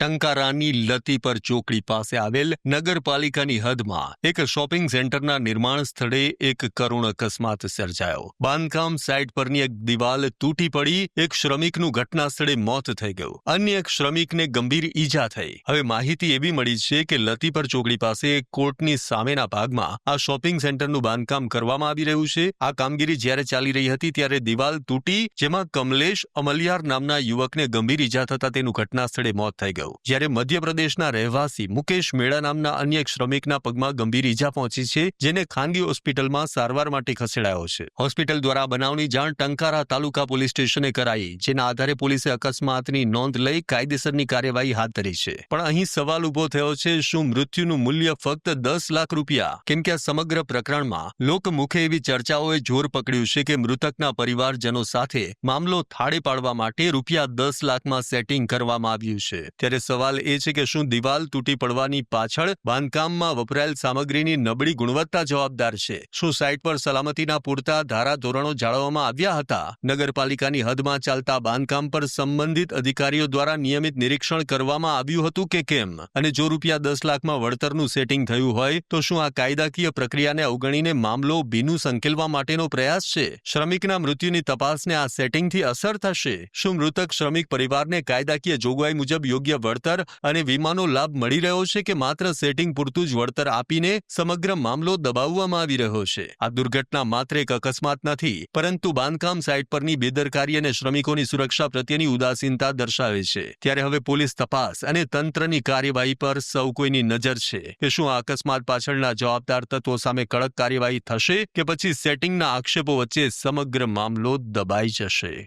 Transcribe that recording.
ટંકારાની લતી પર ચોકડી પાસે આવેલ નગરપાલિકાની હદમાં એક શોપિંગ સેન્ટરના નિર્માણ સ્થળે એક કરુણ અકસ્માત સર્જાયો. બાંધકામ સાઇટ પરની એક દિવાલ તૂટી પડી, એક શ્રમિકનું ઘટના સ્થળે મોત થઈ ગયું. અન્ય એક શ્રમિકને ગંભીર ઈજા થઈ. હવે માહિતી એવી મળી છે કે લતી પર ચોકડી પાસે કોર્ટની સામેના ભાગમાં આ શોપિંગ સેન્ટરનું બાંધકામ કરવામાં આવી રહ્યું છે. આ કામગીરી જ્યારે ચાલી રહી હતી ત્યારે દિવાલ તૂટી, જેમાં કમલેશ અમલિયાર નામના યુવકને ગંભીર ઈજા થતા તેનું ઘટના સ્થળે મોત થઈ ગયું. જ્યારે મધ્યપ્રદેશના રહેવાસી મુકેશ મેળા નામના અન્ય એક શ્રમિકના પગમાં ગંભીર ઈજા પહોંચી છે, જેને ખાનગી હોસ્પિટલમાં સારવાર માટે ખસેડાયો છે. હોસ્પિટલ દ્વારા બનાવની જાણ ટંકારા તાલુકા પોલીસ સ્ટેશને કરાઈ, જેના આધારે પોલીસે અકસ્માતની નોંધ લઈ કાયદેસરની કાર્યવાહી હાથ ધરી છે. પણ અહીં સવાલ ઊભો થયો છે, શું મૃત્યુનું મૂલ્ય ફક્ત દસ લાખ રૂપિયા? કેમ કે આ સમગ્ર પ્રકરણમાં લોકમુખે એવી ચર્ચાઓએ જોર પકડ્યું છે કે મૃતકના પરિવારજનો સાથે મામલો થાળે પાડવા માટે રૂપિયા દસ લાખમાં સેટિંગ કરવામાં આવ્યું છે. ત્યારે સવાલ એ છે કે શું દિવાલ તૂટી પડવાની પાછળ બાંધકામમાં વપરાયેલ સામગ્રીની નબળી ગુણવત્તા જવાબદાર છે? શું સાઇટ પર સલામતીના પૂરતા ધારા ધોરણો જાળવવામાં આવ્યા હતા? નગરપાલિકાની હદમાં ચાલતા બાંધકામ પર સંબંધિત અધિકારીઓ દ્વારા નિયમિત નિરીક્ષણ કરવામાં આવ્યું હતું કે કેમ? અને જો રૂપિયા દસ લાખમાં વળતરનું સેટિંગ થયું હોય, તો શું આ કાયદાકીય પ્રક્રિયાને અવગણીને મામલો ભીનું સંકેલવા માટેનો પ્રયાસ છે? શ્રમિકના મૃત્યુની તપાસને આ સેટિંગથી અસર થશે? શું મૃતક શ્રમિક પરિવારને કાયદાકીય જોગવાઈ મુજબ યોગ્ય વળતર અને વીમાનો લાભ મળી રહ્યો છે કે માત્ર સેટિંગ પૂરતું જ વળતર આપીને સમગ્ર મામલો દબાવવામાં આવી રહ્યો છે. આ દુર્ઘટના માત્ર એક અકસ્માત નથી, પરંતુ બાંધકામ સાઇટ પરની બેદરકારી અને શ્રમિકોની સુરક્ષા પ્રત્યેની ઉદાસીનતા દર્શાવે છે. ત્યારે હવે પોલીસ તપાસ અને તંત્રની કાર્યવાહી પર સૌ કોઈની નજર છે કે શું આ અકસ્માત પાછળના જવાબદાર તત્વો સામે કડક કાર્યવાહી થશે કે પછી સેટિંગના આક્ષેપો વચ્ચે સમગ્ર મામલો દબાઈ જશે.